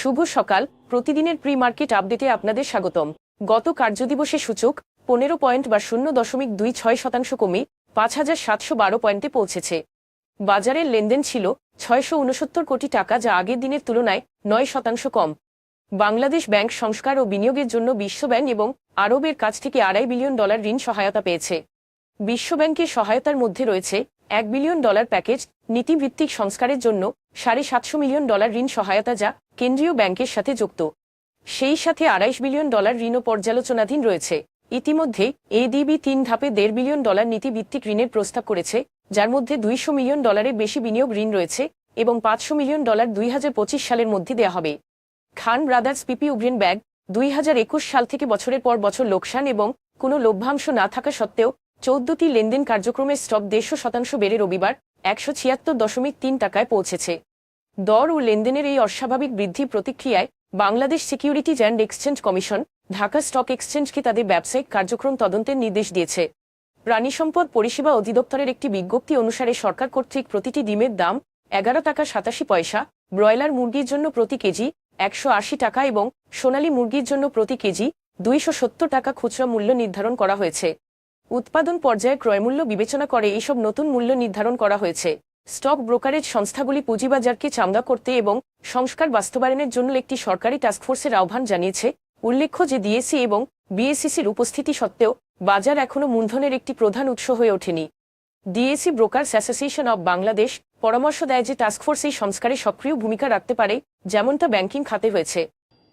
শুভ সকাল। প্রতিদিনের pre market আপডেটে আপনাদের স্বাগতম। গত কার্যদিবসে সূচক পনেরো পয়েন্ট বা শূন্য দশমিক দুই ছয় শতাংশ কমে পাঁচ হাজার সাতশো বারো পয়েন্টে পৌঁছেছে। বাজারের লেনদেন ছিল ছয়শো উনসত্তর কোটি টাকা, যা আগের দিনের তুলনায় নয় শতাংশ কম। বাংলাদেশ ব্যাংক সংস্কার ও বিনিয়োগের জন্য বিশ্বব্যাংক এবং আরবের কাছ থেকে আড়াই বিলিয়ন ডলার ঋণ সহায়তা পেয়েছে। বিশ্বব্যাংকের সহায়তার মধ্যে রয়েছে এক বিলিয়ন ডলার প্যাকেজ নীতিভিত্তিক সংস্কারের জন্য সাড়ে সাতশো মিলিয়ন ডলার ঋণ সহায়তা যা কেন্দ্রীয় ব্যাংকের সাথে যুক্ত। সেই সাথে আড়াইশ বিলিয়ন ডলার ঋণও পর্যালোচনাধীন রয়েছে। ইতিমধ্যে এডিবি তিন ধাপে দেড় বিলিয়ন ডলার নীতিভিত্তিক ঋণের প্রস্তাব করেছে, যার মধ্যে দুইশো মিলিয়ন ডলারের বেশি বিনিয়োগ ঋণ রয়েছে এবং পাঁচশো মিলিয়ন ডলার দুই হাজার পঁচিশ সালের মধ্যে দেওয়া হবে। খান ব্রাদার্স পিপি উগ্রেন ব্যাগ, দুই সাল থেকে বছরের পর বছর লোকসান এবং কোনো লভ্যাংশ না থাকা সত্ত্বেও চৌদ্দটি লেনদেন কার্যক্রমের স্টক দেড়শো শতাংশ বেড়ে রবিবার একশো ছিয়াত্তর দশমিক তিন টাকায় পৌঁছেছে। দর ও লেনদেনের এই অস্বাভাবিক বৃদ্ধি প্রতিক্রিয়ায় Bangladesh securities and exchange commission Dhaka stock এক্সচেঞ্জকে তাদের ব্যবসায়িক কার্যক্রম তদন্তের নির্দেশ দিয়েছে। প্রাণী সম্পদ পরিষেবা অধিদপ্তরের একটি বিজ্ঞপ্তি অনুসারে সরকার কর্তৃক প্রতিটি ডিমের দাম এগারো টাকা সাতাশি পয়সা, ব্রয়লার মুরগির জন্য প্রতি কেজি একশো আশি টাকা এবং সোনালী মুরগির জন্য প্রতি কেজি দুইশো সত্তর টাকা খুচরা মূল্য নির্ধারণ করা হয়েছে। উৎপাদন পর্যায়ে ক্রয়মূল্য বিবেচনা করে এইসব নতুন মূল্য নির্ধারণ করা হয়েছে। স্টক ব্রোকারেজ সংস্থাগুলি পুঁজিবাজারকে চামদা করতে এবং সংস্কার বাস্তবায়নের জন্য একটি সরকারি টাস্কফোর্সের আহ্বান জানিয়েছে। উল্লেখ্য যে ডিএসি এবং বিএসসিসির উপস্থিতি সত্ত্বেও বাজার এখনও মূলধনের একটি প্রধান উৎস হয়ে ওঠেনি। DSC brokers association of Bangladesh পরামর্শ দেয় যে টাস্কফোর্স এই সংস্কারে সক্রিয় ভূমিকা রাখতে পারে, যেমনটা ব্যাংকিং খাতে হয়েছে।